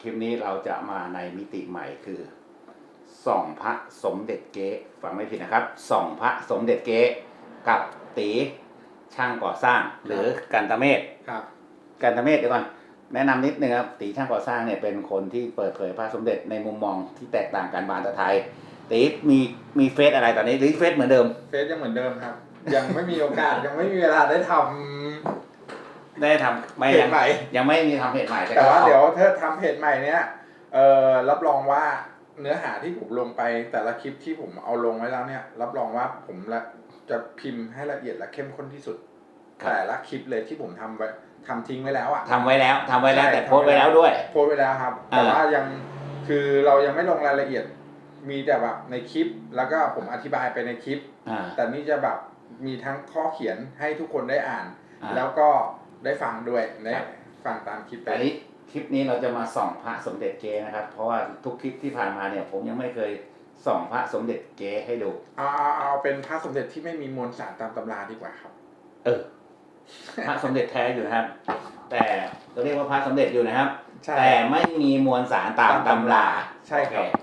คลิปนี้เราจะมาในมิติใหม่คือส่องพระสมเด็จเก๊ฟังไม่ผิดนะครับส่องพระสมเด็จเก๊กับตีช่างก่อสร้าง หรือกันตะเมศครับกันตะเมศเดี๋ยวก่อนแนะนำนิดนึงครับตีช่างก่อสร้างเนี่ยเป็นคนที่เปิดเผยพระสมเด็จในมุมมองที่แตกต่างกันบานตะไทยตีมีมีเฟซอะไรตอนนี้หรือเฟซเหมือนเดิม เฟซยังเหมือนเดิมครับ ยังไม่มีโอกาสยังไม่มีเวลาได้ท ได้ทำำไม่เพจยังใหม่ ยังไม่มีทำเพจใหม่แต่ก็ว่าอเดี๋ยวถ้าทำเพจใหม่เนี้ยเอ่อรับรองว่าเนื้อหาที่ผมลงไปแต่ละคลิปที่ผมเอาลงไว้แล้วเนี่ย รับรองว่าผมละจะพิมพ์ให้ละเอียดและเข้มข้นที่สุด แต่ละคลิปเลยที่ผมทำไว้ทำทิ้งไว้แล้วอะ ทำไว้แล้วทำไว้แล้ว ใช่ แต่โพสต์ไว้แล้วด้วย โพสต์ไว้แล้วครับ อ่า แต่ว่ายังคือเรายังไม่ลงรายละเอียด มีแต่แบบในคลิป แล้วก็ผมอธิบายไปในคลิป อ่า แต่นี่จะแบบมีทั้งข้อเขียนให้ทุกคนได้อ่าน อ่า แล้วก็ ได้ฟังด้วยได้ครับ ฟังตามคลิปไปแต่นี้คลิปนี้เราจะมาส่องพระสมเด็จเกนะครับ เพราะว่าทุกคลิปที่ผ่านมาเนี่ย ผมยังไม่เคยส่องพระสมเด็จเกให้ดู เอาเอาเอาเป็นพระสมเด็จที่ไม่มีมวลสารตามตำราดีกว่าครับ เออ พระสมเด็จแท้อยู่นะครับ แต่เราเรียกว่าพระสมเด็จอยู่นะครับ ใช่ แต่ไม่มีมวลสารตามตำราใช่ครับ โอ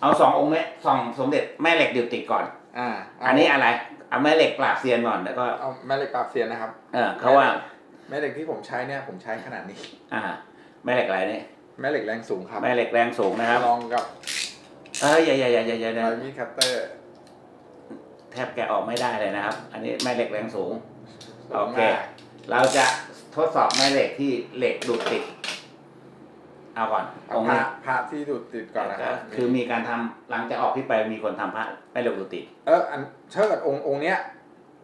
เเอาสององค์เนี้ยส่องสมเด็จแม่เหล็กดิวติดก่อน อ่าเาอันนี้อะไรเอาแม่เหล็กปราบเซียนก่อนแล้วก็ เอาแม่เหล็กปราบเซียนนะครับ เออเขาว่า แม่เหล็กที่ผมใช้เนี่ยผมใช้ขนาดนี้ อ่า แม่เหล็กอะไรเนี่ยแม่เหล็กแรงสูงครับแม่เหล็กแรงสูงนะครับลองกับเอออย่าอย่าอย่าอย่าอย่าอย่าไมมีดคัตเตอร์ แทบแกะออกไม่ได้เลยนะครับ อันนี้แม่เหล็กแรงสูงโอเคมากเราจะทดสอบแม่เหล็กที่เหล็กดูดติด เอาก่อนเอาองค์พระนี้พระที่ดูดติดก่อนนะครับคือมีการทำหลังจากออกที่ไปมีคนทำพระแม่เหล็กดูดติด เอออันถ้าเกิดองค์องค์เนี้ย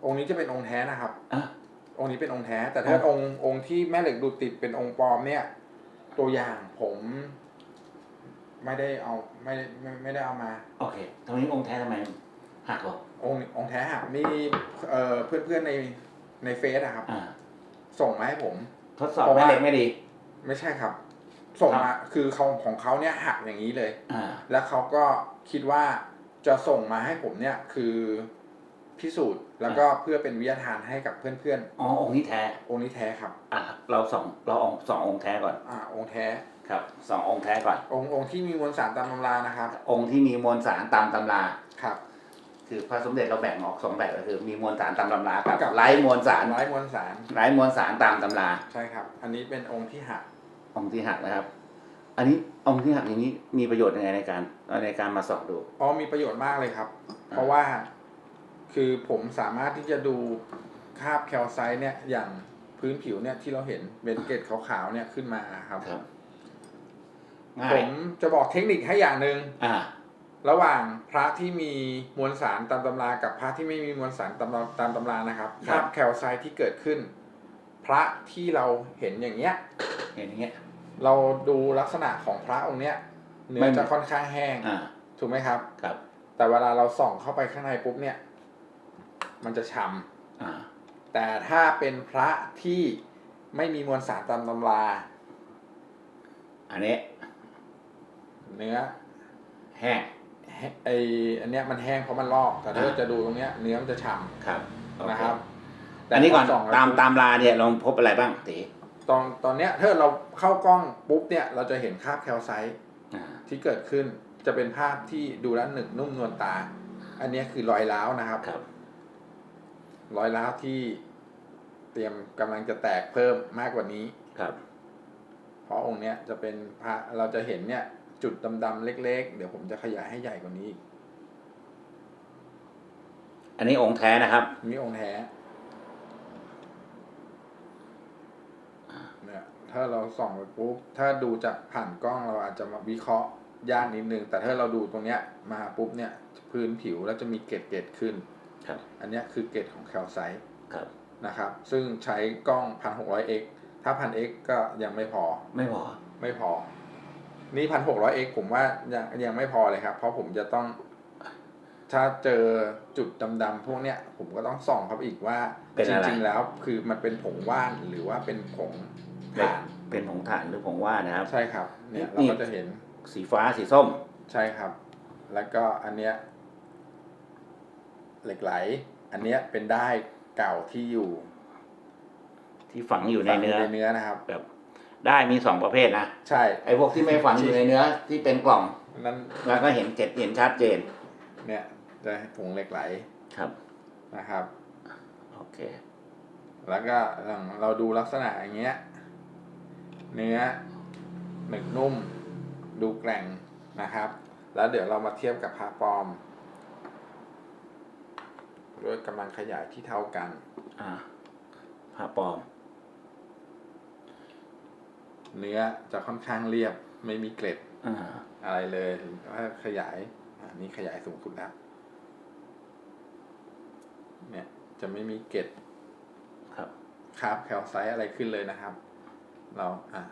องค์นี้จะเป็นองค์แท้นะครับอะ องค์นี้เป็นองค์แท้แต่ถ้าองค์องค์ที่แม่เหล็กดูดติดเป็นองค์ปลอมเนี่ย ตัวอย่างผมไม่ได้เอาไม่ได้ไม่ไม่ได้เอามา โอเคทำไมองค์แท้ทำไมหักเหรอองค์องค์แท้หักนี่เอ่อเพื่อนเพื่อนๆในในเฟซอะครับอ่าส่งมาให้ผม ทดสอบเพราะแม่ว่าเหล็กไม่ดี ไม่ใช่ครับ ส่งครัมาบคือเขาของเขาเนี่ยหักอย่างนี้เลยอ่าแล้วเขาก็คิดว่าจะส่งมาให้ผมเนี่ยคือ พิสูจน์ แล้วก็เพื่อเป็นวิทยาทานให้กับเพื่อนอ๋อองค์นี้แท้ๆองค์นี้แท้ครับอะเราสองเราองสององค์แท้ก่อนอ่าองค์แท้ครับสององค์แท้ก่อน องค์องค์ที่มีมวลสารตามตำรานะครับ องค์ที่มีมวลสารตามตำราครับ คือพระสมเด็จเราแบ่งออกสองแบบก็คือ มีมวลสารตามตำรากับกับไร้มวลสารไร้มวลสารไร้มวลสารตามตำราใช่ครับ อันนี้เป็นองค์ที่หักองค์ที่หักนะครับอันนี้องค์ที่หักอย่างนี้มีประโยชน์ยังไงในการในการมาสอบดู อ๋อมีประโยชน์มากเลยครับ เพราะว่า คือผมสามารถที่จะดูคราบแคลไซต์เนี่ยอย่างพื้นผิวเนี่ยที่เราเห็นเป็นเกล็ดขาวๆเนี่ยขึ้นมาครับ ครับง่าผยมจะบอกเทคนิคให้อย่างหนึ่งอ่า ระหว่างพระที่มีมวลสารตามตำรากับพระที่ไม่มีมวลสารตามตำตามตำรานะครับคราบแคลไซต์ที่เกิดขึ้น พระที่เราเห็นอย่างเงี้ย เห็นอย่างเงี้ย เราดูลักษณะของพระองค์เนี้ยเนื้ไม่อมี จะค่อนข้างแห้งอ่า ถูกไหมครับ ครับ แต่เวลาเราส่องเข้าไปข้างในปุ๊บเนี่ย มันจะฉ่อ่าำแต่ถ้าเป็นพระที่ไม่มีมวลสารตามตำรา อันนี้ เนื้อ แห้งแห้ไออันเนี้ยมันแห้งเพราะมันลอกแต่ถ้าอ่าจะดูตรงเนี้ยเนื้อมันจะฉ่ครับโอำเนะครับอันนี้ก่อนพส่งตามแล้วตามลาเนี่ยลองพบอะไรบ้างตีตอนตอนเนี้ยถ้าเราเข้ากล้องปุ๊บเนี่ยเราจะเห็นคราบแคลไซต์อ่าที่เกิดขึ้นจะเป็นภาพที่ดูแล้วหนึกนุ่มนวลตา อันเนี้ยคือรอยร้าวนะครับครับ รอยร้าวที่เตรียมกำลังจะแตกเพิ่มมากกว่านี้ ครับ เพราะองค์เนี้ยจะเป็นพระเราจะเห็นเนี่ย จุดดำๆเล็ก ๆ เดี๋ยวผมจะขยายให้ใหญ่กว่านี้อีกอันนี้องค์แท้นะครับมีองค์แท้เนี่ยถ้าเราส่องไปปุ๊บถ้าดูจากผ่านกล้องเราอาจจะมาวิเคราะห์ยากนิดนึง แต่ถ้าเราดูตรงเนี้ยมาปุ๊บเนี่ย พื้นผิวแล้วจะมีเกล็ดเกล็ดๆขึ้นครับ อันเนี้ยคือเกล็ดของแคลไซต์ครับนะครับ ซึ่งใช้กล้อง 1600x ถ้า 1000x ก็ยังไม่พอ ไม่พอ ไม่พอ นี่ 1600x ผมว่ายังยังไม่พอเลยครับ เพราะผมจะต้อง ถ้าเจอจุดดำๆพวกเนี้ย ผมก็ต้องส่องเข้าไปอีกว่าเป็นจอะไรริงๆแล้วคือมันเป็นผงว่านหรือว่าเป็นผงเป็นถ่านเป็นผงถ่านหรือผงว่านนะครับ ใช่ครับ เนี่ยนี่เราก็จะเห็นสีฟ้าสีส้ม ใช่ครับ แล้วก็อันเนี้ย เหล็กไหล อันเนี้ยเป็นได้ายเก่าที่อยู่ที่ฝังอยู่ในฝังเนื้อในเนื้อนะครับ แบบ ได้มีสองประเภทนะใช่ ไอ้พวกที่ไม่ฝังอยู่ในเนื้อ ที่เป็นกล่องนั้นแล้วก็เห็นเจ็ดเห็นชัดเจน เนี่ยจะผงเหล็กไหลครับนะครับ โอเค แล้วก็อย่างเราดูลักษณะอย่างเงี้ย เนื้อหนึบนุ่ม ดูแกร่งนะครับ แล้วเดี๋ยวเรามาเทียบกับผ้าปลอม ด้วยกำลังขยายที่เท่ากัน อ่าผ้าปลอม เนื้อจะค่อนข้างเรียบไม่มีเกล็ดอ่า อะไรเลยถ้าขยายอันนี้ขยายสูงสุดแล้ว เนี่ย จะไม่มีเกล็ดครับคราบแคลไซต์อะไรขึ้นเลยนะครับ เราอะ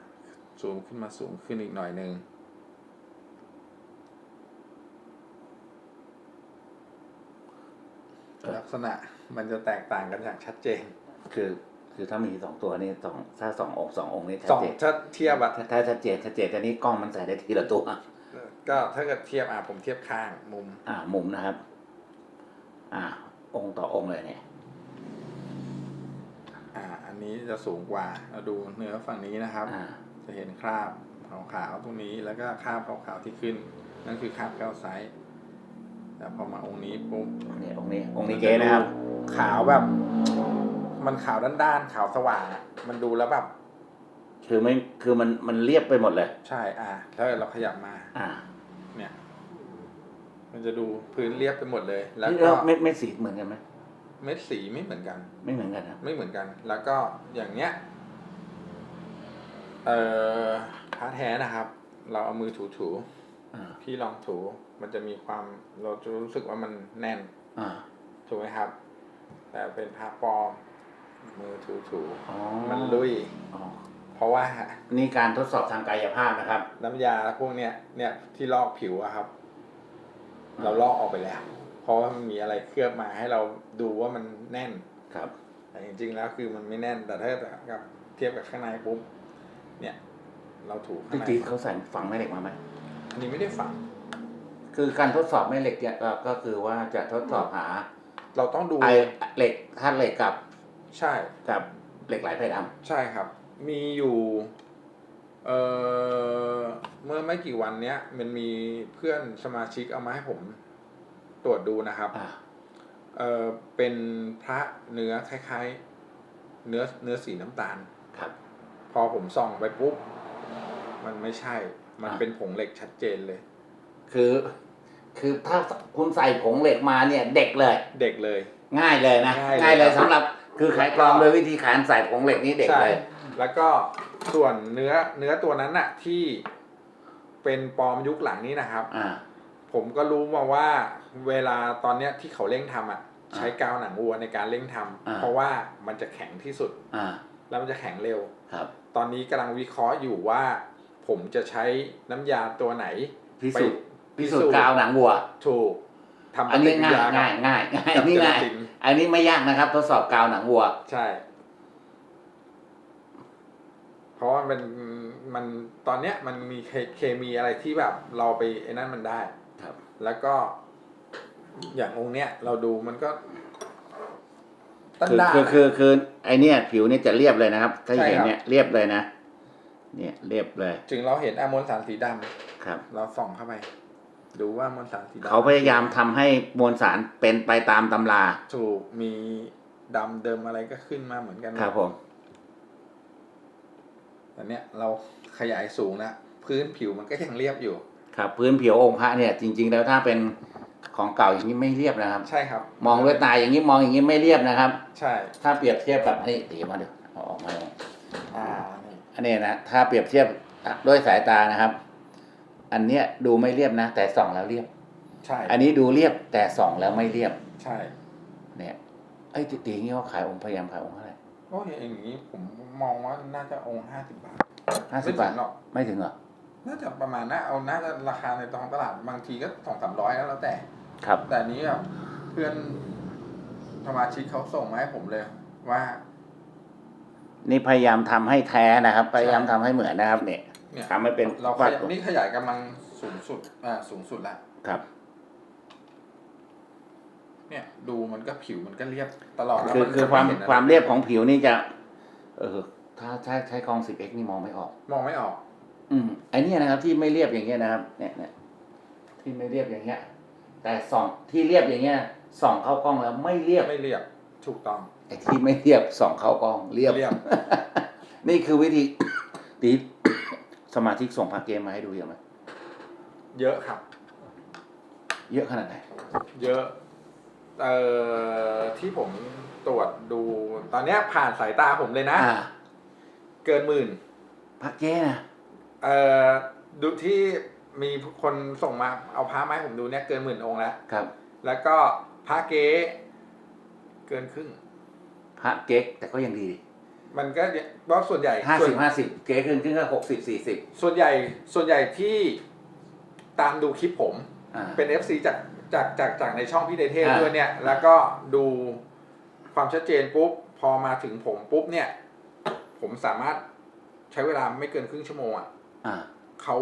ซูมขึ้นมาสูงขึ้นอีกหน่อยหนึ่งลัก ษณะมันจะแตกต่างกันอย่างชัดเจน คือ คือถ้ามีสองตัวนี่สองถ้าสององค์สององค์นี่ชัสดองเจนถ้าเทียบอะถ้าถ้าชัดเจนชัดเจนแต่นี่กล้องมันใส่ได้ทีละตัวก็ถ้าเกิดเทียบอะผมเทียบข้างมุม อ่ามุมนะครับ อ่า องค์ต่อองค์เลยเนี่ย อ่า อันนี้จะสูงกว่าเราดูเนื้อฝั่งนี้นะครับ อ่า จะเห็นคราบขาวๆตรงนี้แล้วก็คราบขาวๆที่ขึ้น นั่นคือคราบแคลไซต์ แต่พอมาองค์นี้ปุ๊บเนี่ยองค์นี้องค์นี้เก๊นะครับ ขาวแบบ มันขาวด้านๆขาวสว่างอะมันดูแล้วแบบ คือไม่คือมันมันเรียบไปหมดเลย ใช่ อ่าถ้าเราขยับมา อ่าเนี่ย มันจะดูพื้นเรียบไปหมดเลย แล้วแล้ก็วเม็ดเม็ดสีเหมือนกันไหมเม็ดสีไม่เหมือนกัน ไม่เหมือนกันนะไม่เหมือนกัน แล้วก็อย่างเนี้ย เอ่อพระแท้นะครับ เราเอามือถูๆอ่า พี่ลองถู มันจะมีความเราจะรู้สึกว่ามันแน่นอ่าถูกไหมครับ แต่เป็นผ้าปลอมมือถูถูอ๋อๆมันลุยอ๋อเพราะว่า นี่การทดสอบทางกายภาพนะครับ น้ำยาพวกเนี้ยเนี่ยที่ลอกผิวอะครับ เราลอกออกไปแล้ว เพราะว่ามันมีอะไรเคลือบมาให้เราดูว่ามันแน่นครับ แต่จริงๆแล้วคือมันไม่แน่นแต่ถ้ากับเทียบกับข้างในปุ๊บเนี่ย เราถูจข้างในริงๆเขาใส่ฝังแม่เหล็กมาไหม อันนี้ไม่ได้ฝัง คือการทดสอบแม่เหล็กเนี่ยก็ก็คือว่าจะทดสอบหาเราต้องดูไอเหล็กธาตุเหล็กกับใช่ กับเหล็กไหลไฟดใช่ครับ มีอยู่เอ่อเมื่อไม่กี่วันเนี้ย มันมีเพื่อนสมาชิกเอามาให้ผมตรวจดูนะครับำอ่าเอ่อเป็นพระเนื้อคล้ายๆ เนื้อเนื้อสีน้ำตาล ครับ พอผมส่องไปปุ๊บ มันไม่ใช่ มันอะเป็นผงเหล็กชัดเจนเลย คือ คือถ้าคุณใส่ผงเหล็กมาเนี่ย เด็กเลย เด็กเลย ง่ายเลยนะง่ายเลยง่ายเลยครับสำหรับคือขายกรองโดยวิธีการใส่ผงเหล็กนี้เด็กใช่เลย แล้วก็ส่วนเนื้อเนื้อตัวนั้นน่ะ ที่เป็นปลอมยุคหลังนี้นะครับอ่าผมก็รู้มาว่าเวลาตอนเนี้ยที่เขาเร่งทำอะอ่าใช้กาวหนังวัวในการเร่งทำอ่าเพราะว่ามันจะแข็งที่สุดอ่าแล้วมันจะแข็งเร็วครับ ตอนนี้กำลังวิเคราะห์อยู่ว่า ผมจะใช้น้ำยาตัวไหนพิสูจน์ไปพิสูจน์กาวหนังวัว ถูกทำปอันฏินี้กิริง่ายยาง่ายง่ายง่ายกับนี่เจลาง่ายตินอันนี้ไม่ยากนะครับ ทดสอบกาวหนังวัว ใช่ เพราะว่ามันมันตอนเนี้ยมันมีเคเคมีอะไรที่แบบ เราไปไอ้นั่นมันได้ ครับ แล้วก็ อย่างองค์เนี้ยเราดูมันก็ตั้งคือได้าคือคือคือไอเนี่ยผิวเนี่ยจะเรียบเลยนะครับ ถ้าใช่เห็นครับเนี่ยเรียบเลยนะ เนี่ยเรียบเลย ถึงเราเห็นอมวลสารสีดำครับ เราส่องเข้าไป ดูว่ามวลสารสีดำเขาพยายามทำให้มวลสารเป็นไปตามตำรา ถูกมีดำเดิมอะไรก็ขึ้นมาเหมือนกันครับผมแต่เนี้ยเราขยายสูงนะพื้นผิวมันก็ยังเรียบอยู่ ครับ พื้นผิวองค์พระเนี่ย จริง ๆ แล้วถ้าเป็นของเก่าอย่างนี้ไม่เรียบนะครับ ใช่ครับ มองด้วยตาอย่างนี้มองอย่างนี้ไม่เรียบนะครับ ใช่ ถ้าเปรียบเทียบกับนี่ตีมาดูเอาออกมาดูอ่านี่ อันนี้นะถ้าเปรียบเทียบด้วยสายตานะครับ อันเนี้ยดูไม่เรียบนะ แต่ส่องแล้วเรียบ ใช่ อันนี้ดูเรียบแต่ส่องแล้วไม่เรียบ ใช่ เนี่ยไอ้ยตีตีอย่างนี้เขาขายองค์พยายามขายองค์เท่าไหร่โอ้ยอย่างนี้ผมมองว่าน่าจะองค์ห้าสิบบาทห้าสิไม่บบาทถึงหรอกไม่ถึงเหรอน่าจะประมาณน่าเอาน่าจะราคาในท้องตลาดบางทีก็สองสามร้อยแล้วแล้วแต่ ครับ แต่อันนี้แบบเพื่อนสมาชิกเขาส่งมาให้ผมเลย ว่า นี่พยายามทำให้แท้นะครับ พยายามทำให้เหมือนนะครับ เนี่ยเนี่ยทำให้เป็นเราขวัดยายนี่ขยายกำลังสูงสุดอ่าสูงสุดละครับ เนี่ย ดูมันก็ผิวมันก็เรียบตลอดแล้วคือมันคือจะความไเห็นอะไรความเรียบของผิวนี่จะ เออ ถ้าใช้ใช้กล้อง 10x นี่มองไม่ออก มองไม่ออก อืมไอเนี้ยนะครับ ที่ไม่เรียบอย่างเงี้ยนะครับ เนี่ยเนี่ยที่ไม่เรียบอย่างเงี้ย แต่ส่องที่เรียบอย่างเงี้ยส่องเข้ากล้องแล้วไม่เรียบ ไม่เรียบถูกต้อง ไอที่ไม่เรียบส่องเข้ากล้องเรียบ เรียบ นี่คือวิธีตีสมาชิกส่งพาเกมมาให้ดูเยอะไหมเยอะครับ เยอะขนาดไหน เยอะ เอ่อที่ผมตรวจดู ตอนเนี้ยผ่านสายตาผมเลยนะ อ่าเกินหมื่นพาเก้นะเอ่อดูที่มีคนส่งมาเอาพระมาให้ผมดูเนี่ยเกินหมื่นองค์แล้ว ครับ แล้วก็พระเก๊เกินครึ่ง พระเก๊กแต่ก็ยังดีดิมันก็เพราะส่วนใหญ่ห้าส่วสินบห้าสิบเก๊ขึ้นขึ้นก็หกสิบสี่สิบส่วนใหญ่ส่วนใหญ่ที่ตามดูคลิปผม อ่า เป็น FC จากจากจากจากในช่องพี่เดเทพอ่า ด้วยเนี่ย แล้วก็ดูความชัดเจนปุ๊บ พอมาถึงผมปุ๊บเนี่ย ผมสามารถใช้เวลาไม่เกินครึ่งชั่วโมงอะอ่าเขา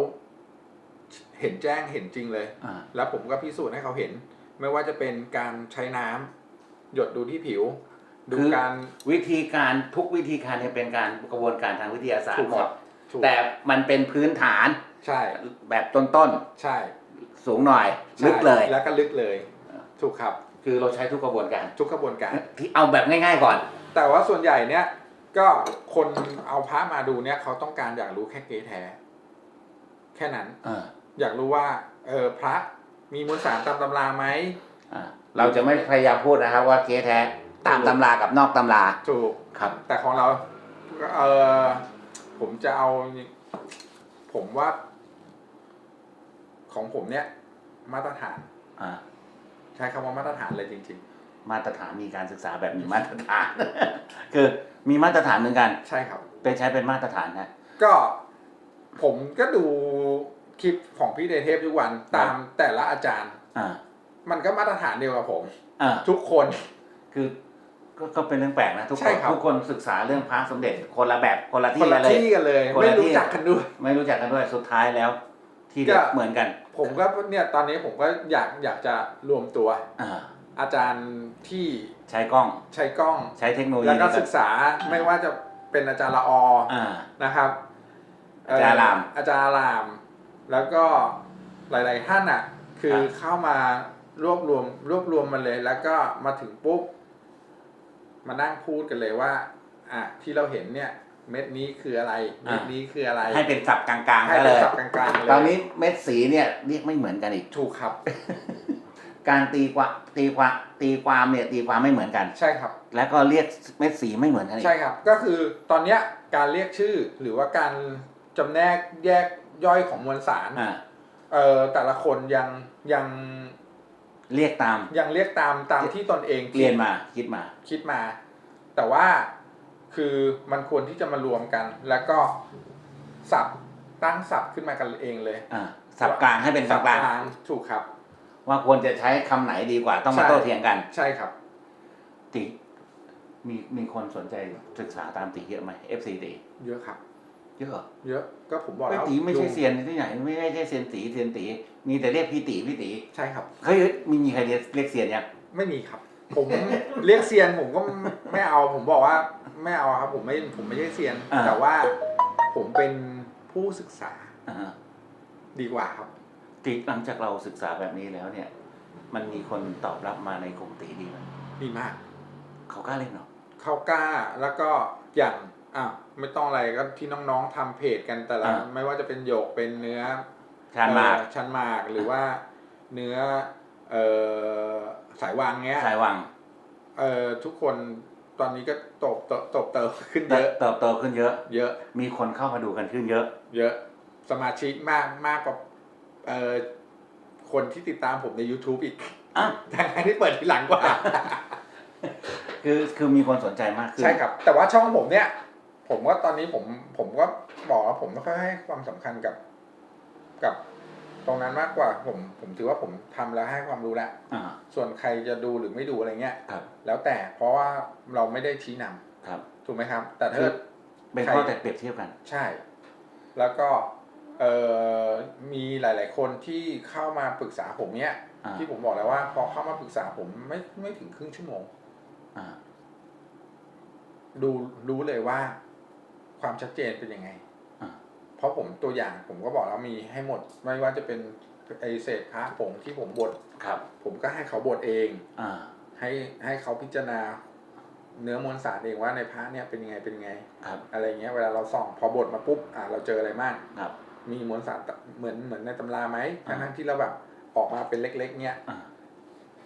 เห็นแจ้งเห็นจริงเลย อ่าแล้วผมก็พิสูจน์ให้เขาเห็น ไม่ว่าจะเป็นการใช้น้ำหยดดูที่ผิว ดูคือการ วิธีการทุกวิธีการเนี่ยเป็นการกระบวนการทางวิทยาศาสตถูกร์หมครัด บถูกแต่มันเป็นพื้นฐานใช่แบบต้นใช่ๆสูงหน่อยใช่ลึกเลย แล้วก็ลึกเลย ถูกครับ คือเราใช้ทุกกระบวนการ ทุกกระบวนการ ที่เอาแบบง่ายๆก่อน แต่ว่าส่วนใหญ่เนี่ยก็คนเอาพระมาดูเนี่ยเขาต้องการอยากรู้แค่เก๊แท้ แค่นั้นอ่าอยากรู้ว่าเออพระมีมวลสารตามตำราไหม อ่าเราจะไม่พยายามพูดนะครับว่าเก๊แท้ ตามตำรากับนอกตำราถูกครับ แต่ของเราเออผมจะเอา ผมว่า ของผมเนี่ย มาตรฐานอ่าใช้คำว่ามาตรฐานเลยจริงมาตรฐานมีการศึกษาแบบมีมาตรฐาน คือมีมาตรฐานเหมือนกันๆใช่ครับ เป็นใช้เป็นมาตรฐานนะก็ผมก็ดูคลิปของพี่เดเทพทุกวันตามแต่ละอาจารย์ อ่า มันก็มาตรฐานเดียวกับผม อ่า ทุกคน คือ ก็ก็เป็นเรื่องแปลกนะทุกคใช่นครับ ทุกคนศึกษาเรื่องพระสมเด็จคนละแบบคนละคที่นละกันเลย ที่กันเลย คนไม่ละที่รู้จักกันด้วย ไม่รู้จักกันด้วยสุดท้ายแล้ว ที่ก็เด็กเหมือนกันผมก็เนี่ยตอนนี้ผมก็อยากอยากจะรวมตัว อ่าอาจารย์ที่ใช้กล้องใช้กล้อง ใช้เทคโนโลยีแล้วก็ในารศึกษาไม่ว่าจะเป็นอาจารย์ละออ่า นะครับอาจารย์อารามเอาจารย์อาราม แล้วก็หลาย ๆ ท่านอะ คือครับเข้ามารวบรวมรวบรวมมาเลย แล้วก็มาถึงปุ๊บ มานั่งพูดกันเลยว่า อะที่เราเห็นเนี่ย เม็ดนี้คืออะไร เม็ดนี้คืออะไร ให้เป็นศัพท์กลางๆให้ก็เป็เลนยศัพท์กลางๆเลยตอนนี้เม็ดสีเนี่ยเรียกไม่เหมือนกันอีก ถูกครับ การตีความตีความตีความเนี่ยตีความไม่เหมือนกัน ใช่ครับ แล้วก็เรียกเม็ดสีไม่เหมือนกันอีก ใช่ครับ ก็คือตอนเนี้ยการเรียกชื่อหรือว่าการจำแนกแยกย่อยของมวลสาร อ่า เอ่อแต่ละคนยังยัง เรียกตาม ยังเรียกตามตามที่ตนเองคิดเรียนมาคิดมา คิดมา แต่ว่าคือมันควรที่จะมารวมกัน แล้วก็สับตั้งสับขึ้นมากันเองเลยอ่าสับกลางให้เป็นสับกลางถูกครับ ว่าควรจะใช้คำไหนดีกว่า ต้องมาใช่โต้เถียงกัน ใช่ครับติมีมีคนสนใจศึกษาตามติเยอะไหม FC ติเยอะครับ เยอะเยอะก็ผมบอกไอ้แล้วตีไม่ใช่ดูเซียนที่ไหนไม่ไม่ใช่เซียนตีเซียนตีมีแต่เรียกพี่ตีพี่ตีใช่ครับเฮ้ยมีมีใครเรียกเรียกเซียนยังไม่มีครับ ผมเรียกเซียนผมก็ไม่เอาผมบอกว่าไม่เอาครับ ผมไม่ผมไม่ใช่เซียนอ่าแต่ว่าผมเป็นผู้ศึกษาอ่าฮะดีกว่าครับตีหลังจากเราศึกษาแบบนี้แล้วเนี่ย มันมีคนตอบรับมาในกลุ่มตีดีไหมดีมาก เขากล้าเล่นเหรอเขากล้าแล้วก็อย่าง อะไม่ต้องอะไรก็ที่น้องๆทำเพจกันแต่ละ อ่าไม่ว่าจะเป็นหยกเป็นเนื้อชาญมากเอ่อชันหมากหรือว่าเนื้อเอ่อสายวางเงี้ยสายวังเอ่อทุกคนตอนนี้ก็ตบตบตบเติมขึ้นเยอะเติบโตขึ้นเยอะ เยอะมีคนเข้ามาดูกันขึ้นเยอะ เยอะสมาชิกมากมากกว่าเอ่อคนที่ติดตามผมใน YouTube อีกอะ ทั้งที่เปิดทีหลังกว่า คือคือมีคนสนใจมากขึ้น ใช่ครับ แต่ว่าช่องผมเนี่ย ผมว่าตอนนี้ผมผมก็บอกว่าผมไม่ค่อยให้ความสำคัญกับ กับตรงนั้นมากกว่า ผมผมถือว่าผมทำแล้วให้ความรู้แล้วอ่าส่วนใครจะดูหรือไม่ดูอะไรเงี้ยครับแล้วแต่เพราะว่าเราไม่ได้ชี้นำครับถูกไหมครับ แต่ถ้าเกิดเป็นใครข้อแต่เปรียบเทียบกัน ใช่ แล้วก็เอ่อมีหลาย ๆ คนที่เข้ามาปรึกษาผมเนี่ยอ่าที่ผมบอกแล้วว่า พอเข้ามาปรึกษาผมไม่ไม่ถึงครึ่งชั่วโมงอ่าดูรู้เลยว่า ความชัดเจนเป็นยังไงอ่าเพราะผมตัวอย่างผมก็บอกแล้วมีให้หมด ไม่ว่าจะเป็นไอเศษพระผงที่ผมบดครับ ผมก็ให้เขาบดเองอ่าให้ให้เขาพิจารณา เนื้อมวลสารเองว่าในพระเนี่ยเป็นยังไงเป็นยังไงครับอะไรเงี้ยเวลาเราส่องพอบดมาปุ๊บอ่าเราเจออะไรบ้างครับ มีมวลสารตเหมือนเหมือนในตำราไหมอ่าทั้งๆที่เราแบบออกมาเป็นเล็ก ๆ เนี่ยอ่า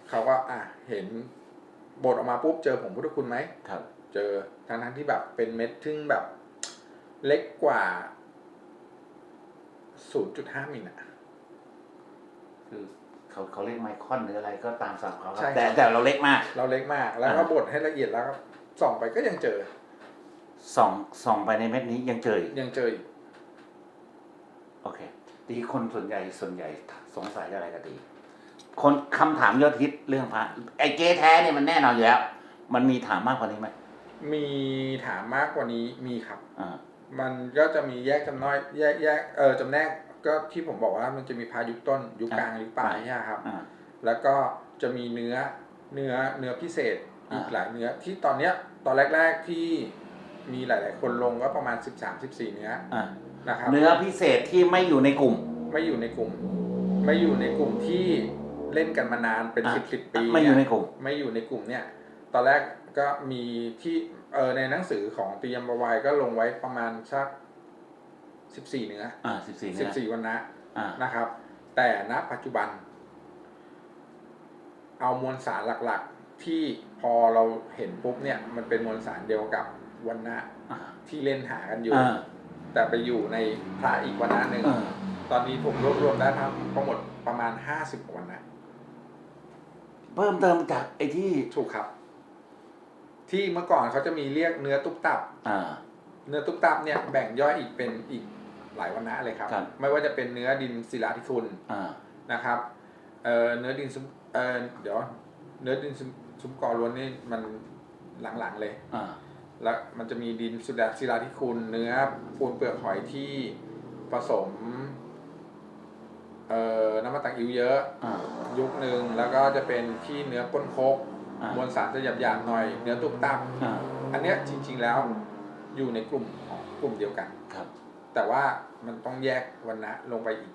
เขาก็อะเห็นบดออกมาปุ๊บเจอผงพุทธคุณไหมครับ เจอทั้งทั้งๆที่แบบเป็นเม็ดทึ่งแบบ เล็กกว่า 0.5 มิลอะ คือเขาเขาเรียกไมครอนหรืออะไรก็ตามศัพท์เขาคใช่รับครับแต่แต่เราเล็กมาก เราเล็กมาก แล้วก็อ่า บดให้ละเอียดแล้วก็ส่องไปก็ยังเจอ ส่องส่องไปในเม็ดนี้ยังเจออีกยังเจออีกโอเคตีคนส่วนใหญ่ส่วนใหญ่สงสัยอะไรกันตีคนคำถามยอดฮิตเรื่องพระไอ้เก๊แท้เนี่ยมันแน่นอนอยู่แล้ว มันมีถามมากกว่านี้ไหมมีถามมากกว่านี้มีครับ อ่า มันก็จะมีแยกจำน้อยแยกแยกเออจำแนกก็ที่ผมบอกว่ามันจะมีพายุคต้นยุคกลางยุคปลายใช่ไหมครับอ่าแล้วก็จะมีเนื้อเนื้อเนื้อพิเศษอีกอ่าหลายเนื้อที่ตอนเนี้ยตอนแรก ๆที่มีหลาย ๆ คนลงก็ประมาณ 13-14 เนื้ออ่านะครับเนื้อพิเศษที่ไม่อยู่ในกลุ่ม ไม่อยู่ในกลุ่ม ไม่อยู่ในกลุ่มที่เล่นกันมานานเป็นอะสิบสิบปีไม่อยู่ในเนี่ยกลุ่ม ไม่อยู่ในกลุ่มเนี่ย ตอนแรก ก็มีที่เออในหนังสือของตียมบวายก็ลงไว้ประมาณสักสิบสี่เนื้ออ่าสิบสี่สิเนื้บอสี่วันนะอ่านะครับ แต่ณปัจจุบัน เอามวลสารหลักๆ ที่พอเราเห็นปุ๊บเนี่ย มันเป็นมวลสารเดียวกับวันนะอ่าที่เล่นหากันอยู่อ่าแต่ไปอยู่ในพระอีกวันนะหนึ่งอ่าตอนนี้ผมรวบรวมได้ทั้งทั้งหมดประมาณห้าสิบวันนะเพิ่มเติมจากไอ้ที่ถูกครับ ที่เมื่อก่อนเขาจะมีเรียกเนื้อตุ๊บตับ อ่า เนื้อตุ๊บตับเนี่ยแบ่งย่อยอีกเป็นอีกหลายวันนะเลยครับ ครับ ไม่ว่าจะเป็นเนื้อดินศิลาธิคุณอ่า นะครับเอ่อเนื้อดินซุ้มเอ่อเดี๋ยว เนื้อดินซุ้มซุ้มกอล้วนนี่มันหลังๆเลย อ่า แล้วมันจะมีดินสุดาศิลาธิคุณเนื้อปูนเปลือกหอยที่ผสมเอ่อน้ำมันตังอิวเยอะ อ่า ยุคหนึ่งแล้วก็จะเป็นที่เนื้อก้นโคก อ่ามวลสารจะหยาบๆหน่อยเนื้อตุบตับอ่าอันเนี้ยจริง ๆแล้วอยู่ในกลุ่มของกลุ่มเดียวกัน ครับ แต่ว่ามันต้องแยกวันนะลงไปอีก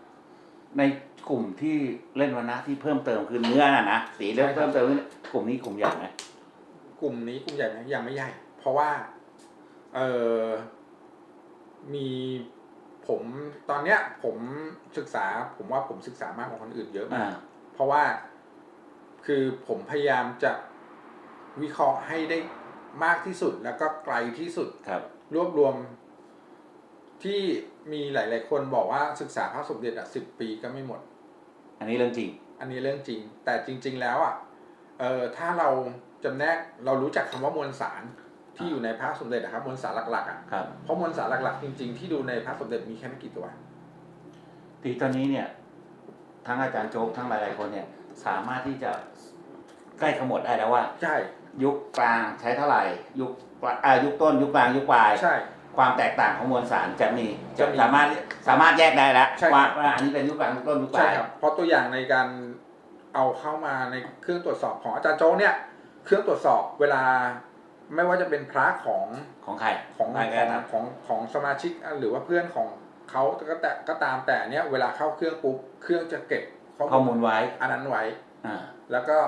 ในกลุ่มที่เล่นวันนะที่เพิ่มเติมคือเนื้อน่ะนะสีเริ่มใช่ครับ เพิ่มเติมขึ้นกลุ่มนี้กลุ่มใหญ่ไหมกลุ่มนี้กลุ่มใหญ่ไหมยังไม่ใหญ่ เพราะว่าเออมีผมตอนเนี้ย ผมศึกษา ผมว่าผมศึกษามากกว่าคนอื่นเยอะมาอ่ากเพราะว่าคือผมพยายามจะ วิเคราะห์ให้ได้มากที่สุดแล้วก็ไกลที่สุดครับ รวบรวมที่มีหลาย ๆ คนบอกว่าศึกษาพระสมเด็จอะสิบปีก็ไม่หมด อันนี้เรื่องจริง อันนี้เรื่องจริง แต่จริง ๆ แล้วอะเออถ้าเราจำแนกเรารู้จักคำว่ามวลสารที่อ่าอยู่ในพระสมเด็จนะครับมวลสารหลักๆอะครับเพราะมวลสารหลักๆ จริง ๆ ที่ดูในพระสมเด็จมีแค่ไม่กี่ตัวทีตอนนี้เนี่ย ทั้งอาจารย์โจ๊กทั้งหลายๆคนเนี่ย สามารถที่จะใกล้ขมวดได้แล้วว่า ใช่ ยุคกลางใช้เท่าไหร่ ยุคปลายอ่ายุคต้นยุคกลางยุคปลาย ใช่ ความแตกต่างของมวลสารจะมีจะจะมีสามารถสามารถแยกได้แล้วใช่ว่าครับว่าอันนี้เป็นยุคกลางยุคต้นยุคปใช่ลาย ครับ เพราะตัวอย่างในการเอาเข้ามาในเครื่องตรวจสอบของอาจารย์โจ้เนี่ย เครื่องตรวจสอบเวลาไม่ว่าจะเป็นพระของของใครของใครขก็องตามของของสมาชิกหรือว่าเพื่อนของเขาก็แต่ก็ตามแต่เนี้ยเวลาเข้าเครื่องปุ๊บเครื่องจะเก็บข้อมูลไว้อันนั้นไว้ อ่าแล้วก็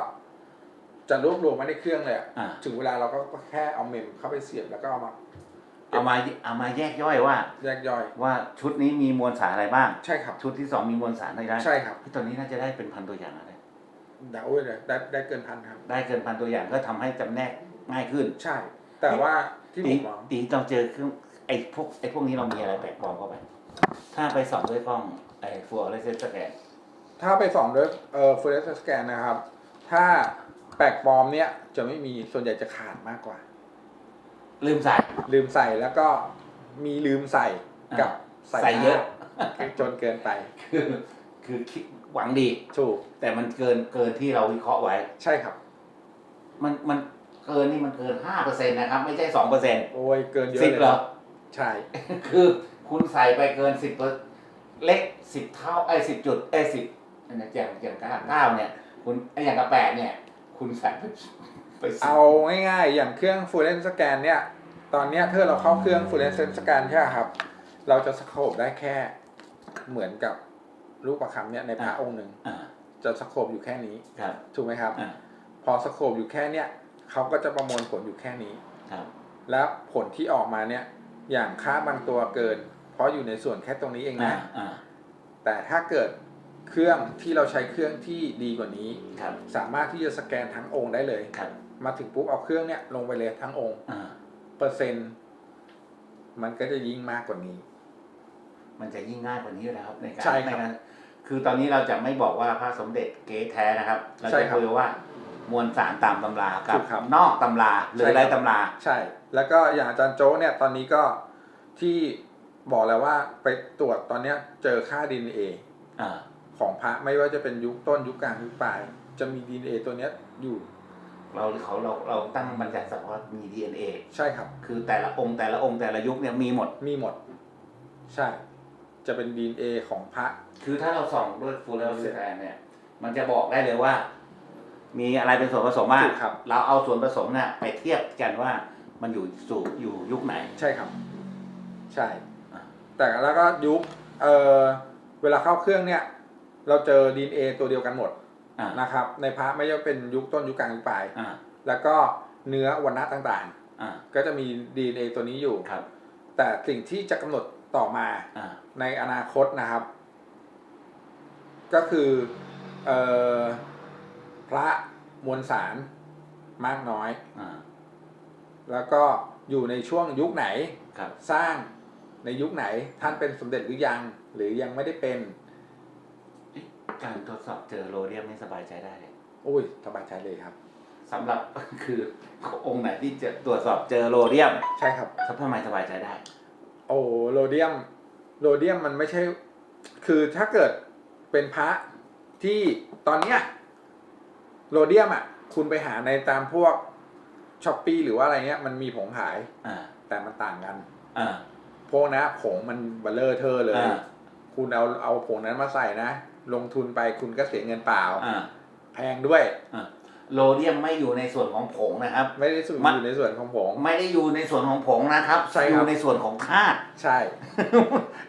จะรวบรวมไว้ในเครื่องเลยอะอ่า ถึงเวลาเราก็แค่เอาเมมเข้าไปเสียบแล้วก็เอามาเอามาเอามาแยกย่อยว่า แยกย่อย ว่าชุดนี้มีมวลสารอะไรบ้าง ใช่ครับ ชุดที่สองมีมวลสารอะไรได้ใช่ครับที่ตอนนี้น่าจะได้เป็นพันตัวอย่างแล้วเนี่ยเดาเลยได้ได้เกินพันครับ ได้เกินพันตัวอย่างก็ทำให้จำแนกง่ายขึ้นใช่ แต่ว่าที่ผตีมมองตีเราเจอเครื่องไอ้พวกไอ้พวกนี้เรามีอะไรแปลกปลอมเข้าไป ถ้าไปส่องด้วยกล้องไอ้ฟัวอะไรเซนสแกนถ้าไปส่องด้วยเอ่อเฟรสสแกนนะครับ ถ้า แปลกปลอมเนี่ยจะไม่มีส่วนใหญ่จะขาดมากกว่า ลืมใส่ ลืมใส่แล้วก็มีลืมใส่กับใส่เยอะ มากจนเกินไปคือคือคิดหวังดี ถูกแต่มันเกินเกินที่เราวิเคราะห์ไว้ ใช่ครับ มันมันเกินนี่มันเกินห้าเปอร์เซ็นต์นะครับ ไม่ใช่สองเปอร์เซ็นต์โอ้ยเกินเยอะสิบเลยเหรอใช่ คือคุณใส่ไปเกินสิบเล็กสิบเท่าไอ้สิบจุดไอ้สิบอย่างอย่างเก้าเก้าเนี่ย คุณไอ้อย่างกระแปดเนี่ย คุณใส่ไปไปสิบเอาง่ายๆ อย่างเครื่องฟูเรนสแกนเนี่ย ตอนเนี้ยถ้าเราเข้าเครื่องฟูเรนเซนสการใช่ไหมครับ เราจะสโคบได้แค่เหมือนกับรูปประคำเนี่ยในพระองค์หนึ่งอ่าจะสโคบอยู่แค่นี้ ครับถูกไหมครับ อ่าพอสโคบอยู่แค่เนี้ยเขาก็จะประมวลผลอยู่แค่นี้ ครับแล้วผลที่ออกมาเนี่ยอย่างค่าบางตัวเกิน เพราะอยู่ในส่วนแค่ตรงนี้เองอ่านะ อ่าแต่ถ้าเกิด เครื่องที่เราใช้เครื่องที่ดีกว่านี้ ครับ สามารถที่จะสแกนทั้งองค์ได้เลย ครับ มาถึงปุ๊บเอาเครื่องเนี่ยลงไปเลยทั้งองค์ อ่า เปอร์เซ็นต์ มันก็จะยิ่งมากกว่านี้ มันจะยิ่งง่ายกว่านี้อยู่แล้วครับในการใช่ครับนการคือตอนนี้เราจะไม่บอกว่าพระสมเด็จเก๊แท้นะครับ เราใช่จะครับคุยว่ามวลสารตามตำรากัถูบกครับนอกตำราหรือใช่ครับ ไรตำรา ใช่ แล้วก็อย่างอาจารย์โจ้เนี่ยตอนนี้ก็ที่บอกแล้วว่าไปตรวจตอนเนี้ยเจอค่า DNA อ่า ของพระไม่ว่าจะเป็นยุคต้นยุคกลางยุคปลาย จะมี DNA ตัวเนี้ยอยู่ เราเขาเราเราตั้งบัญญัติเฉพาะมี DNA ใช่ครับ คือแต่ละองค์แต่ละองค์แต่ละยุคเนี่ยมีหมด มีหมด ใช่ จะเป็น DNA ของพระ คือถ้าเราส่องด้วยฟูเรสแกนเนี่ย มันจะบอกได้เลยว่า มีอะไรเป็นส่วนผสมบ้างถูกครับ เราเอาส่วนผสมเนี่ยไปเทียบกันว่ามันอยู่สู่อยู่ยุคไหน ใช่ครับ ใช่อะแต่แล้วก็ยุคเออเวลาเข้าเครื่องเนี่ย เราเจอ DNA ตัวเดียวกันหมดอ่านะครับ ในพระไม่ว่าเป็นยุคต้นยุคกลางยุคปลาย อ่าแล้วก็เนื้อวันณะต่างอ่าๆ ก็จะมี DNA ตัวนี้อยู่ ครับแต่สิ่งที่จะกำหนดต่อมาอ่าในอนาคตนะครับ ก็คือเออพระมวลสารมากน้อย อ่าแล้วก็อยู่ในช่วงยุคไหน ครับ สร้างในยุคไหนท่านเป็นสมเด็จหรือยัง หรือยังไม่ได้เป็น การทดสอบเจอโรเดียมนี่สบายใจได้เลยอุ้ยสบายใจเลยครับสำหรับคือองค์ไหนที่จะตรวจสอบเจอโรเดียม ใช่ครับทำไมสบายใจได้ โอ้โรเดียม โรเดียมมันไม่ใช่ คือถ้าเกิดเป็นพระที่ตอนเนี้ยโรเดียมอะ คุณไปหาในตามพวกช้อปปีหรือว่าอะไรเงี้ยมันมีผงขายอ่าแต่มันต่างกันอ่าพวกนะผงมันเบลเลอร์เทอร์เลยอ่าคุณเอาเอาผงนั้นมาใส่นะ ลงทุนไปคุณก็เสียเงินเปล่า อ่าแพงด้วยอ่าโรเดียมไม่อยู่ในส่วนของผงนะครับ ไม่ได้สูมันอยู่ในส่วนของผงไม่ได้อยู่ในส่วนของผงนะครับใช่อครับยู่ในส่วนของธาตุ ใช่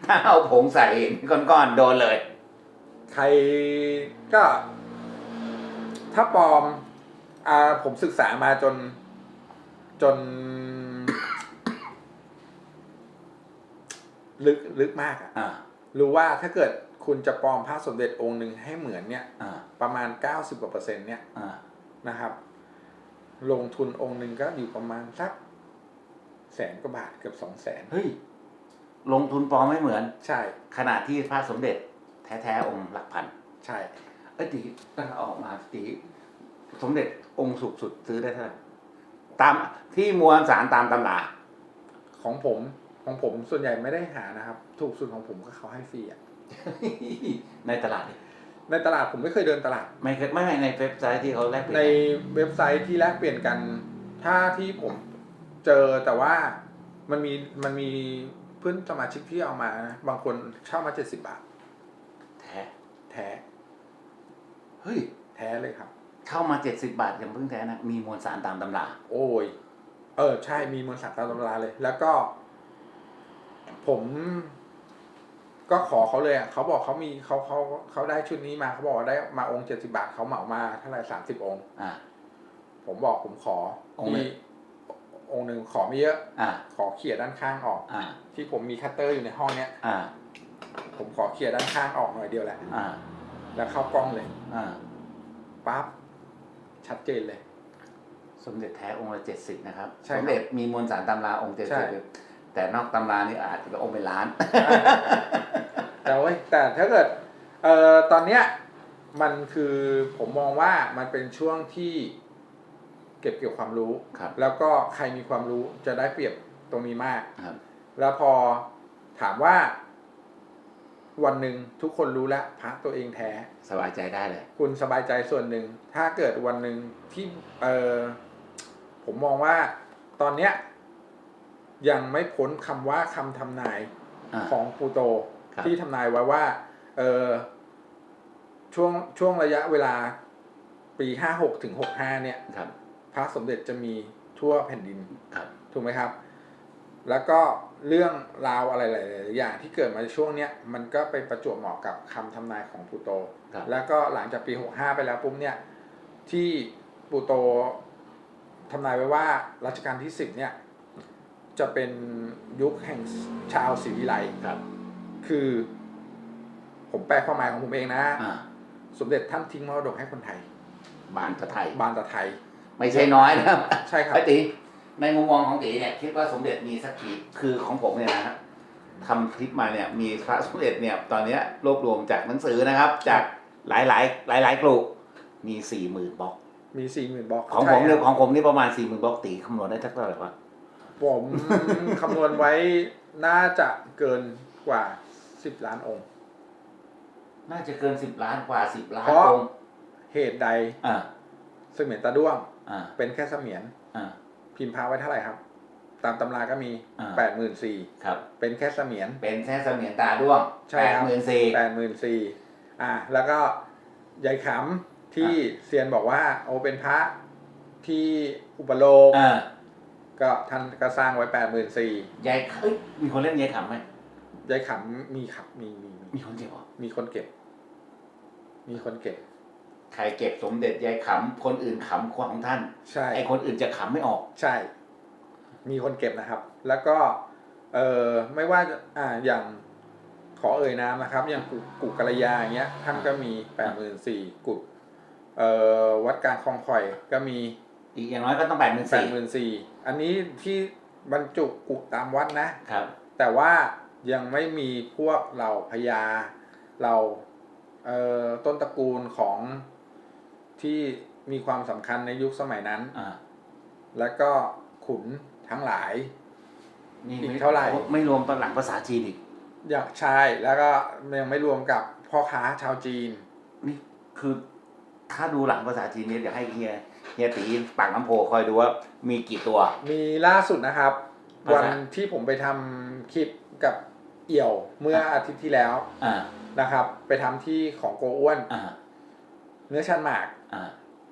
ถ้าเอาผงใส่ก้อนๆโดนเลย ใครก็ ถ้าปลอม อ่าผมศึกษามาจน จน ลึกลึกมากอะอ่า รู้ว่าถ้าเกิด คุณจะปลอมพระสมเด็จองค์หนึ่งให้เหมือนเนี่ยอ่าประมาณเก้าสิบกว่าเปอร์เซ็นต์เนี่ยอ่านะครับ ลงทุนองค์หนึ่งก็อยู่ประมาณสักแสนกว่าบาทเกือบสองแสนเฮ้ย ลงทุนปลอมไม่เหมือน ใช่ขนาดที่พระสมเด็จ แท้ๆองค์หลักพันใช่เอ้ยตีตั้งแต่ออกมาตีสมเด็จองค์สุดสุดซื้อได้เท่าไหร่ตามที่มวลสารตามตำราของผมของผมส่วนใหญ่ไม่ได้หานะครับ ถูกสุดของผมก็เขาให้ฟรีอะ ในตลาดดิในตลาดผมไม่เคยเดินตลาด ไม่เคยไม่ไม่ในเว็บไซต์ที่เขาแลกเปลี่ยนในกันเว็บไซต์ที่แลกเปลี่ยนกัน ถ้าที่ผมเจอแต่ว่ามันมีมันมีเพื่อนสมาชิกที่เอามานะบางคนเช่ามาเจ็ดสิบาท แท้แท้ เฮ้ย แท้เลยครับ เข้ามาเจ็ดสิบาทยังเพิ่งแท้นะ มีมวลสารตามตำรา โอ้ย เออ ใช่มีมวลสารตามตำราเลย แล้วก็ ผม ก็ขอเขาเลยอะเขาบอกเขามีเขาเขาเขาได้ชุดนี้มาเขาบอกว่าได้มาองค์เจ็ดสิบาทเขาเหมามาเท่าไหร่สามสิบองค์อ่า ผมบอกผมขอองค์หนึ่ที่งองค์หนึ่งขอไม่เยอะ อ่า ขอเขี่ยด้านข้างออก อ่า ที่ผมมีคัตเตอร์อยู่ในห้องเนี้ยอ่า ผมขอเขี่ยด้านข้างออกหน่อยเดียวแหละ อ่า แล้วเข้ากล้องเลยอ่า ปั๊บชัดเจนเลย สมเด็จแท้องค์ละเจ็ดสิบนะครับ ใช่สครับมเด็จมีมวลสารตำราองค์เจ็ดใช่ สิบ แต่นอกตำรานี่อาจจะเป็นองค์เป็นล้าน แต่เว้ยแต่ถ้าเกิดเอ่อตอนเนี้ยมันคือผมมองว่ามันเป็นช่วงที่เก็บเกี่ยวความรู้ครับแล้วก็ใครมีความรู้จะได้เปรียบตรงนี้มากครับ แล้วพอถามว่า วันหนึ่งทุกคนรู้แล้วพระตัวเองแท้ สบายใจได้เลย คุณสบายใจส่วนหนึ่ง ถ้าเกิดวันหนึ่งที่เออผมมองว่าตอนเนี้ย ยังไม่พ้นคำว่าคำทำนายอ่าของปูโตครับที่ทำนายไว้ว่าเออช่วงช่วงระยะเวลาปีห้าหกถึงหกห้าเนี่ยครับพระสมเด็จจะมีทั่วแผ่นดินครับถูกไหมครับ แล้วก็เรื่องราวอะไรหลายๆอย่างที่เกิดมาในช่วงเนี้ยมันก็ไปประจวบเหมาะกับคำทำนายของพลูโตครับแล้วก็หลังจากปี65ไปแล้วปุ๊บเนี่ยที่พลูโตทำนายไว้ว่ารัชกาลที่10เนี่ย จะเป็นยุคแห่งชาวศรีวิไลครับ คือ ผมแปลความหมายของผมเองนะอ่าสมเด็จท่านทิ้งมรดกให้คนไทย บานตะไทย บานตะไทย ไม่ใช่น้อยนะครับ ใช่ครับไอ้ตีในมุมมองของตีเนี่ยคิดว่าสมเด็จมีสักกี่คือของผมเนี่ยนะฮะทำคลิปมาเนี่ย มีพระสมเด็จเนี่ย ตอนเนี้ยรวบรวมจากหนังสือนะครับ จากหลายหลายหลายหลายๆกลุ่มมีสี่หมื่นบล็อก มีสี่หมื่นบล็อกของผมใช่เนี่ยคขรับองผมนี่ประมาณสี่หมื่นบล็อกตีคำนวณได้สักเท่าไหร่วะ ผมคำนวณไว้น่าจะเกินกว่าสิบล้านองค์ น่าจะเกินสิบล้านกว่าสิบล้านเพราะองค์เหตุใดอ่าเสมียนตาด้วง อ่าเป็นแค่เสมียน อ่า พิมพ์พระไว้เท่าไหร่ครับ ตามตำราก็มีอ่า แปดหมื่นสี่ครับ เป็นแค่เสมียน เป็นแค่เสมียนตาด้วงใช่แปดครับ หมื่นสี่แปดหมื่นสี่อ่า แล้วก็ยายขำที่เซียนบอกว่า โอเป็นพระที่อุปโลกอ่า ก็ท่านก็สร้างไว้แปดหมื่นสี่ยายเอ้ยมีคนเล่นยายขำไหมยายขำมีขับมีมีมีมีคนเจ็บเหรอมีคนเก็บ มีคนเก็บ ใครเก็บสมเด็จยายขำคนอื่นขำของท่าน ใช่ ไอคนอื่นจะขำไม่ออก ใช่ มีคนเก็บนะครับ แล้วก็ เออไม่ว่าจะอ่าอย่างขอเอ่ยนามนะครับ อย่างกุกุกัลยาอย่างเงี้ยท่านก็มีแปดหมื่นสี่กุเอ่อวัดกลางคลองข่อยก็มี อีกอย่างน้อยก็ต้องแปดหมื่นแปดสี่หมื่นสี่อันนี้ที่บรรจุกุตามวัดนะ ครับ แต่ว่ายังไม่มีพวกเหล่าพญาเราเอ่อต้นตระกูลของที่มีความสำคัญในยุคสมัยนั้น อ่าแล้วก็ขุนทั้งหลาย นี่อีกไม่เท่าไหร่ ไม่รวมตอนหลังภาษาจีนอีก อยากใช่แล้วก็ยังไม่รวมกับพ่อค้าชาวจีน นี่คือถ้าดูหลังภาษาจีนเนี่ยเดี๋ยวให้เฮีย เฮียตีปากน้ำโพคอยดูว่ามีกี่ตัว มีล่าสุดนะครับภาษาวันที่ผมไปทำคลิปกับเอี่ยวเมื่ออาทิตย์ที่แล้วอ่านะครับ ไปทำที่ของโกอ้วนอ่าเนื้อชันหมากอ่า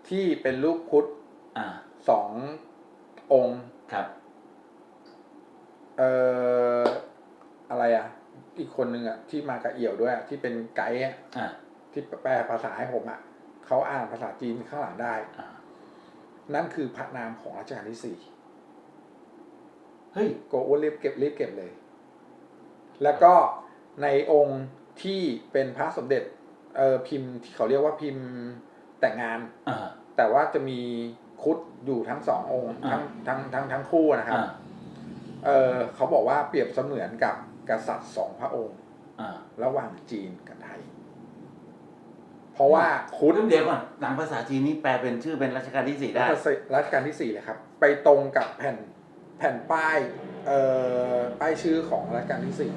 ที่เป็นลูกพุทธอ่าสององค์ครับ เอ่ออะไรอะ อีกคนนึงอะ ที่มากับเอี่ยวด้วยอะที่เป็นไกด์อะอ่าที่แปลภาษาให้ผมอะเขาอ่านภาษาจีนข้างหลังได้อ่า นั่นคือพระนามของรัชกาลที่สี่เฮ้ยโกอ้วนรีบเก็บรีบเก็บเลย แล้วก็ในองค์ที่เป็นพระสมเด็จเอ่อพิมพ์ที่เขาเรียกว่าพิมพ์แต่งงาน อ่า แต่ว่าจะมีคุดอยู่ทั้งสององค์อ่าทั้งทั้งทั้งทั้งคู่นะครับ อ่า เออเขาบอกว่าเปรียบเสมือนกับกษัตริย์สองพระองค์ อ่า ระหว่างจีนกับไทยเพ ราะว่าคุดเดี๋ยวก่อนหลังภาษาจีนนี่แปลเป็นชื่อเป็นรัชกาลที่สี่ได้รัชกาลที่สี่เลยครับ ไปตรงกับแผ่นแผ่นป้ายเอ่อป้ายชื่อของรัชกาลที่สี่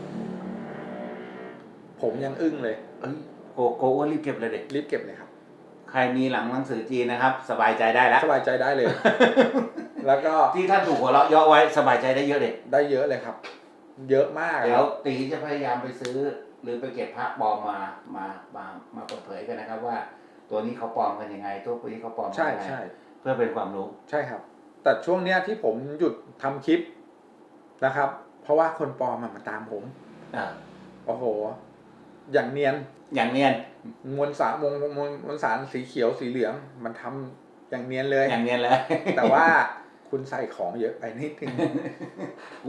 ผมยังอึ้งเลยเอ้ยโกโกอ้วนรีบเก็บเลยเด็กรีบเก็บเลยครับ ใครมีหลังหนังสือจีนนะครับ สบายใจได้แล้วสบายใจได้เลย แล้วก็ที่ท่านถูกหัวเราะเย่อไว้สบายใจได้เยอะเด็กได้เยอะเลยครับ เยอะมากเดี๋คยวรับตีจะพยายามไปซื้อ หรือไปเก็บพระปลอมมามามามาเปิดเผยกันนะครับ ว่า ตัวนี้เขาปลอมกันยังไง ตัวนี้เขาปลอมกันใช่ยังไงใช่เพื่อเป็นความรู้ใช่ครับ แต่ช่วงเนี้ยที่ผมหยุดทำคลิปนะครับ เพราะว่าคนปลอมอะมาตามผม อ่าโอ้โห อย่างเนียน อย่างเนียนมวลสารมวลมวลมวลสารสีเขียวสีเหลือง มันทำอย่างเนียนเลย อย่างเนียนเลยแต่ว่าคุณใส่ของเยอะไปนิดนึงขโม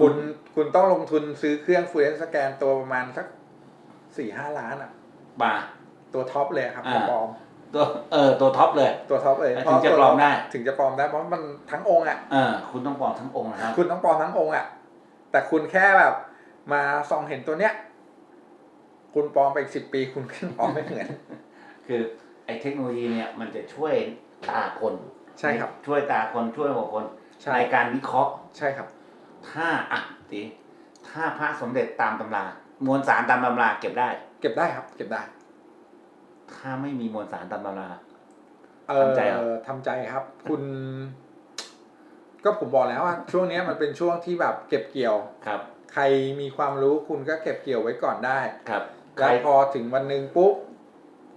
คุยณคุณต้องลงทุนซื้อเครื่องฟูเรนสแกนตัวประมาณสักสี่ห้าล้านอะบาตัวท็อปเลยครับอ่าตัวปลอมตัวเออตัวท็อปเลย ตัวท็อปเลยถึงจะปลอมได้ ถึงจะปลอมได้เพราะมันทั้งองค์อะเออคุณต้องปลอมทั้งองค์นะครับคุณต้องปลอมทั้งองค์อะแต่คุณแค่แบบ มาส่องเห็นตัวเนี้ย คุณปลอมไปอีกสิบปี คุณก็ปลอมไม่เหมือนคือไอ้เทคโนโลยีเนี่ยมันจะช่วยตาคน ใช่ครับ ช่วยตาคนช่วยหัวคนใช่ในการวิเคราะห์ใช่ครับ ถ้าอะตีถ้าพระสมเด็จตามตำรา มวลสารตามตำราเก็บได้ เก็บได้ครับ เก็บได้ ถ้าไม่มีมวลสารตามตำราเออทำใจเหรอทำใจครับ คุณ ก็ผมบอกแล้วว่า ช่วงเนี้ยมันเป็นช่วงที่แบบเก็บเกี่ยวครับ ใครมีความรู้คุณก็เก็บเกี่ยวไว้ก่อนได้ครับใคแล้รวพอถึงวันหนึ่งปุ๊บ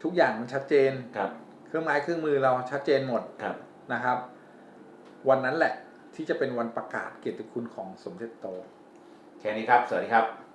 ทุกอย่างมันชัดเจนครับ เครื่องไม้เครื่องมือเราชัดเจนหมดครับนะครับ วันนั้นแหละ ที่จะเป็นวันประกาศเกียรติคุณของสมเด็จโต แค่นี้ครับ สวัสดีครับ